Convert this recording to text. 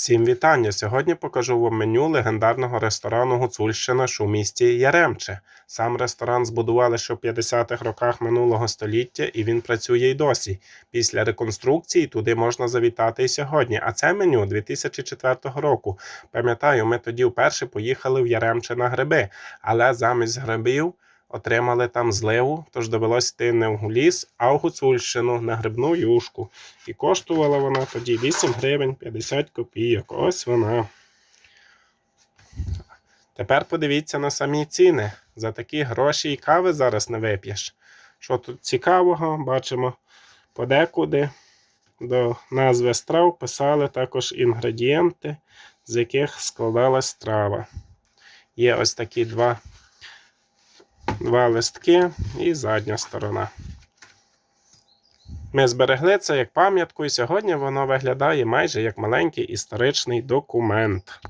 Всім вітання! Сьогодні покажу вам меню легендарного ресторану Гуцульщина, що місті Яремче. Сам ресторан збудували ще в 50-х роках минулого століття і він працює й досі. Після реконструкції туди можна завітати і сьогодні. А це меню 2004 року. Пам'ятаю, ми тоді вперше поїхали в Яремче на гриби, але замість грибів отримали там зливу, тож довелось йти не в Гуліс, а в Гуцульщину на грибну юшку. І коштувала вона тоді 8 гривень 50 копійок. Ось вона. Тепер подивіться на самі ціни. За такі гроші і кави зараз не вип'єш. Що тут цікавого, бачимо подекуди до назви страв писали також інгредієнти, з яких складалась страва. Є ось такі два, два листки і задня сторона. Ми зберегли це як пам'ятку, і сьогодні воно виглядає майже як маленький історичний документ.